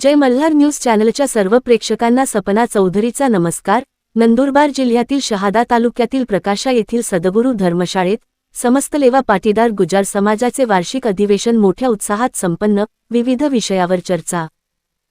जय Malhar news चॅनलच्या सर्व प्रेक्षकांना सपना चौधरीचा नमस्कार. नंदुरबार जिल्ह्यातील शहादा तालुक्यातील प्रकाशा येथील सदगुरू धर्मशाळेत समस्तलेवा पाटीदार गुजार समाजाचे वार्षिक अधिवेशन मोठ्या उत्साहात संपन्न विविध विषयावर चर्चा.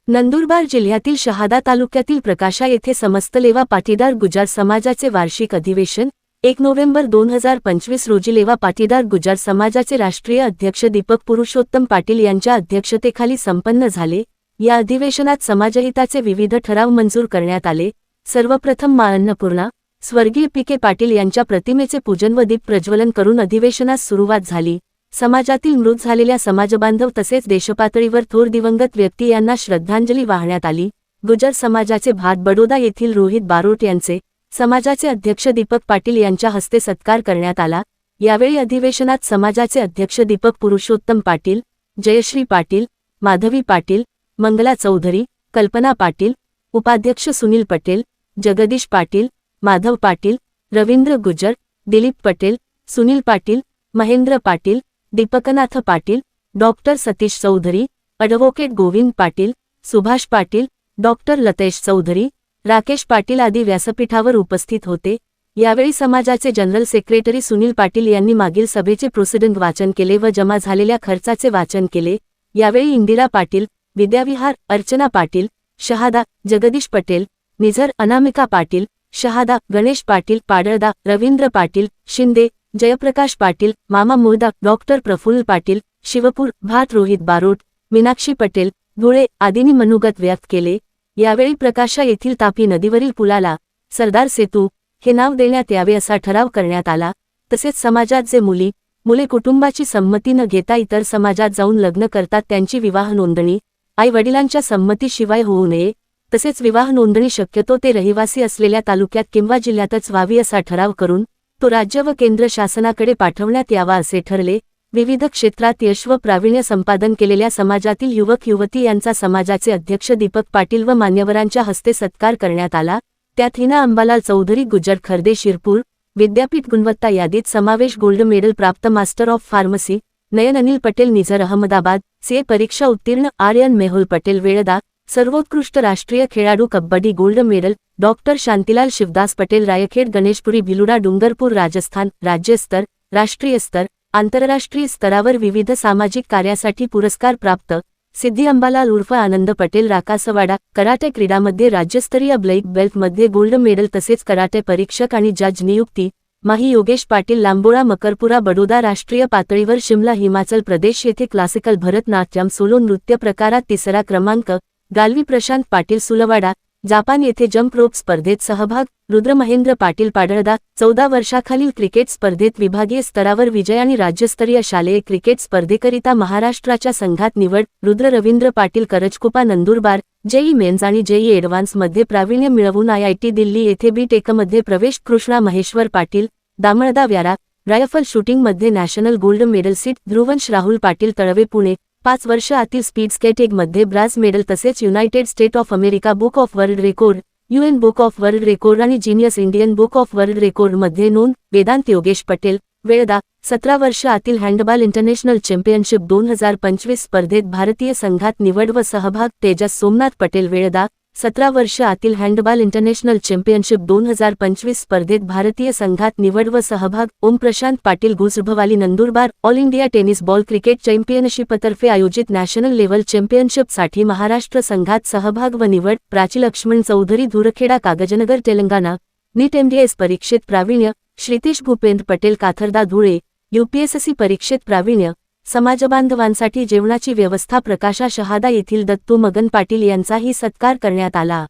नंदुरबार जिल्ह्यातील शहादा तालुक्यातील प्रकाशा येथे समस्तलेवा पाटीदार गुजार समाजाचे वार्षिक अधिवेशन एक नोव्हेंबर दोन हजार पंचवीस रोजी लेवा पाटीदार गुजार समाजाचे राष्ट्रीय अध्यक्ष दीपक पुरुषोत्तम पाटील यांच्या अध्यक्षतेखाली संपन्न झाले. या अधिवेशनात समाजहिताचे विविध ठराव मंजूर करण्यात आले. सर्वप्रथम मा. अन्नपूर्णा स्वर्गीय पी. के. पाटील यांच्या प्रतिमेचे पूजन व दीप प्रज्वलन करून अधिवेशनास सुरुवात झाली. समाजातील मृत झालेल्या समाजबांधव तसेच देशपातळीवर थोर दिवंगत व्यक्ती यांना श्रद्धांजली वाहण्यात आली. गुजर समाजाचे भात बडोदा येथील रोहित बारोट यांचे समाजाचे अध्यक्ष दीपक पाटील यांच्या हस्ते सत्कार करण्यात आला. यावेळी अधिवेशनात समाजाचे अध्यक्ष दीपक पुरुषोत्तम पाटील जयश्री पाटील माधवी पाटील मंगला चौधरी कल्पना पाटील उपाध्यक्ष Sunil Patel Jagdish Patil Madhav Patil Ravindra Gujar Dilip Patel Sunil Patil Mahendra Patil Deepaknath Patil doctor Satish Chaudhari advocate Govind Patil Subhash Patil doctor Latesh Chaudhari Rakesh Patil आदी व्यासपीठावर उपस्थित होते. यावेळी समाजाचे जनरल सेक्रेटरी सुनील पाटील यांनी मागील सभेचे प्रोसिडंट वाचन केले व जमा झालेल्या खर्चाचे वाचन केले. यावेळी इंदिरा पाटील विद्याविहार अर्चना पाटील शहादा जगदीश पटेल निझर अनामिका पाटील शहादा गणेश पाटील पाडळदा रवींद्र पाटील शिंदे जयप्रकाश पाटील मामा मुर्दा डॉक्टर प्रफुल्ल पाटील शिवपूर भात रोहित बारोट मीनाक्षी पटेल धुळे आदींनी मनोगत व्यक्त केले. यावेळी प्रकाशा येथील तापी नदीवरील पुलाला सरदार सेतू हे नाव देण्यात यावे असा ठराव करण्यात आला. तसेच समाजात जे मुली मुले कुटुंबाची संमती न घेता इतर समाजात जाऊन लग्न करतात त्यांची विवाह नोंदणी आई वडिलांच्या संमतीशिवाय होऊ नये तसेच विवाह नोंदणी शक्यतो ते रहिवासी असलेल्या तालुक्यात किंवा जिल्ह्यातच व्हावी असा ठराव करून तो राज्य व केंद्र शासनाकडे पाठवण्यात यावा असे ठरले. विविध क्षेत्रात यश व प्रावीण्य संपादन केलेल्या समाजातील युवक युवती यांचा समाजाचे अध्यक्ष दीपक पाटील व मान्यवरांच्या हस्ते सत्कार करण्यात आला. त्यात हिना अंबालाल चौधरी गुजर खर्दे शिरपूर विद्यापीठ गुणवत्ता यादीत समावेश गोल्ड मेडल प्राप्त master of pharmacy Nayan Anil Patel Nizar Ahmedabad से परीक्षा उत्तीर्ण आर्यन मेहुल पटेल वेळदा सर्वोत्कृष्ट राष्ट्रीय खेळाडू kabaddi gold medal doctor Shantilal Shivdas Patel Raikhed Ganeshpuri Bhiluda Dungarpur Rajasthan राज्यस्तर राष्ट्रीय स्तर आंतरराष्ट्रीय स्तरावर विविध सामाजिक कार्यासाठी पुरस्कार प्राप्त सिद्धी अंबालाल उर्फ आनंद पटेल राकासवाडा कराटे क्रीडामध्ये राज्यस्तरीय ब्लॅक बेल्टमध्ये गोल्ड मेडल तसेच कराटे परीक्षक आणि जज नियुक्ती माही योगेश पाटील लांबोळा मकरपुरा बडोदा राष्ट्रीय पातळीवर शिमला हिमाचल प्रदेश येथे क्लासिकल भरतनाट्यम सोलो नृत्य प्रकारात तिसरा क्रमांक गालवी प्रशांत पाटील सुलवाडा जापान येथे जम्प रोप स्पर्धेत सहभाग रुद्रमहेंद्र पाटील पाडळदा चौदा वर्षाखालील क्रिकेट स्पर्धेत विभागीय स्तरावर विजय आणि राज्यस्तरीय शालेय क्रिकेट स्पर्धेकरिता महाराष्ट्राच्या संघात निवड रुद्र रवींद्र पाटील करजकुपा नंदुरबार जेई मेन्स आणि जेई एडव्हान्समध्ये प्रावीण्य मिळवून आयआयटी दिल्ली येथे बी टेकमध्ये प्रवेश. Krishna Maheshwar Patil Damalda Vyara rifle शूटिंगमध्ये national gold medal seat. Dhruvansh Rahul Patil Talwe Pune पाच वर्ष आतील स्पीड स्केटेकमध्ये ब्रास मेडल तसेच United State of America book of world record UN book of world record आणि genius Indian book of world रेकॉर्डमध्ये नोंद. वेदांत योगेश पटेल वेळदा सतरा वर्ष आतील हँडबॉल इंटरनॅशनल चॅम्पियनशिप दोन हजार पंचवीस स्पर्धेत भारतीय संघात निवड व सहभाग तेजस सोमनाथ पटेल वेळदा सतरा वर्ष आतील हँडबॉल इंटरनॅशनल चॅम्पियनशिप दोन हजार पंचवीस स्पर्धेत भारतीय संघात निवड व सहभाग Om Prashant Patil Gujarbhavali Nandurbar all India tennis ball cricket चॅम्पियनशिपतर्फे आयोजित नॅशनल लेव्हल चॅम्पियनशिपसाठी महाराष्ट्र संघात सहभाग व निवड प्राची लक्ष्मण चौधरी धुरखेडा कागजनगर तेलंगणा नीट एमडीएस परीक्षेत प्रावीण्य श्रितेश भूपेंद्र पटेल काथरदा धुळे यूपीएससी परीक्षेत प्रावीण्य समाजबांधवांसाठी जेवणाची व्यवस्था प्रकाशा शहादा येथील दत्तू मगन पाटील यांचाही सत्कार करण्यात आला.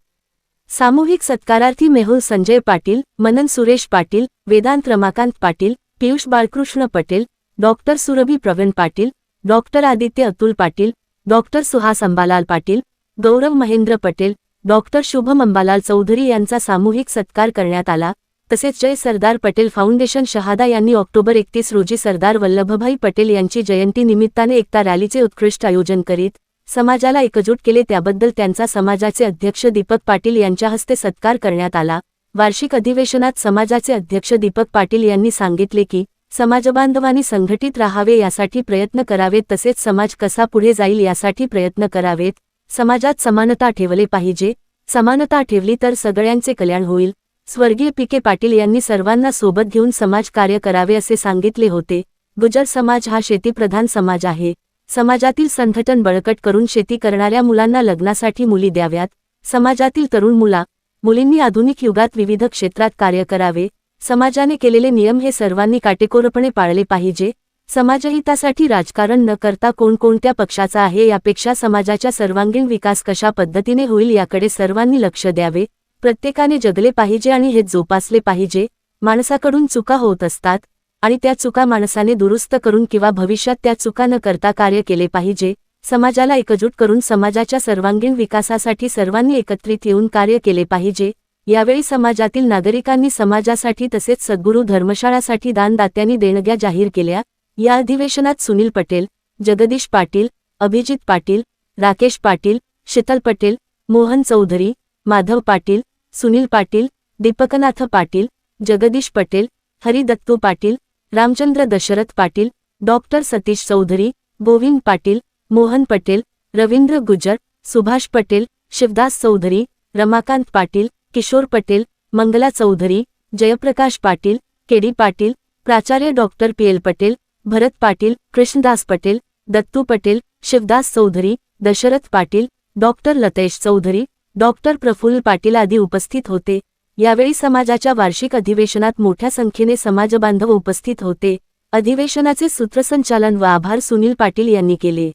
सामूहिक सत्कारार्थी Mehul Sanjay Patil Manan Suresh Patil Vedant Ramakant Patil Piyush Balkrishna Patel doctor Surbhi Pravin Patil doctor Aditya Atul Patil doctor Suhas Ambalal Patil Gaurav Mahendra Patel doctor Shubham Ambalal Chaudhary यांचा सामूहिक सत्कार करण्यात आला. तसेच जय Sardar Patel foundation Shahada यांनी October एकतीस रोजी सरदार वल्लभभाई पटेल यांची जयंती निमित्ताने एकता रॅलीचे उत्कृष्ट आयोजन करीत समाजाला एकजूट केले. त्याबद्दल त्यांचा समाजाचे अध्यक्ष दीपक पाटील यांच्या हस्ते सत्कार करण्यात आला. वार्षिक अधिवेशनात समाजाचे अध्यक्ष दीपक पाटील यांनी सांगितले की समाजबांधवांनी संघटित राहावे यासाठी प्रयत्न करावेत तसेच समाज कसा पुढे जाईल यासाठी प्रयत्न करावेत. समाजात समानता ठेवले पाहिजे. समानता ठेवली तर सगळ्यांचे कल्याण होईल. स्वर्गीय पी के पाटील यांनी सर्वांना सोबत घेऊन समाज कार्य करावे असे सांगितले होते. गुजर समाज हा शेतीप्रधान समाज आहे. समाजातील संघटन बळकट करून शेती करणाऱ्या मुलांना लग्नासाठी मुली द्याव्यात. समाजातील तरुण मुला मुलींनी आधुनिक युगात विविध क्षेत्रात कार्य करावे. समाजाने केलेले नियम हे सर्वांनी काटेकोरपणे पाळले पाहिजे. समाजहितासाठी राजकारण न करता कोणकोणत्या पक्षाचा आहे यापेक्षा समाजाच्या सर्वांगीण विकास कशा पद्धतीने होईल याकडे सर्वांनी लक्ष द्यावे. प्रत्येकाने जगले पाहिजे आणि हे जोपासले पाहिजे. माणसाकडून चुका होत असतात आणि त्या चुका माणसाने दुरुस्त करून किंवा भविष्यात त्या चुका न करता कार्य केले पाहिजे. समाजाला एकजूट करून समाजाच्या सर्वांगीण विकासासाठी सर्वांनी एकत्रित येऊन कार्य केले पाहिजे. यावेळी समाजातील नागरिकांनी समाजासाठी तसेच सद्गुरू धर्मशाळासाठी दानदात्यांनी देणग्या जाहीर केल्या. या अधिवेशनात सुनील पटेल जगदीश पाटील अभिजित पाटील राकेश पाटील शीतल पटेल मोहन चौधरी माधव पाटील सुनील पाटील दीपकनाथ पाटील जगदीश पटेल हरिदत्तू पाटील रामचंद्र दशरथ पाटील डॉक्टर सतीश चौधरी गोविंद पाटील मोहन पटेल रवींद्र गुजर सुभाष पटेल शिवदास चौधरी रमाकांत पाटील किशोर पटेल मंगला चौधरी जयप्रकाश पाटील केडी पाटील प्राचार्य doctor P L Patel Bharat Patil Krishnadas Patel Dattu Patel Shivdas Chaudhary Dashrath Patil doctor Latesh Chaudhary doctor Praful Patil आदी उपस्थित होते. यावेळी समाजाच्या वार्षिक अधिवेशनात मोठ्या संख्येने समाजबांधव उपस्थित होते. अधिवेशनाचे सूत्रसंचालन व आभार सुनील पाटील यांनी केले.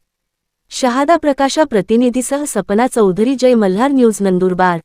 शहादा प्रकाशा प्रतिनिधीसह सपना चौधरी जय मल्हार न्यूज नंदुरबार.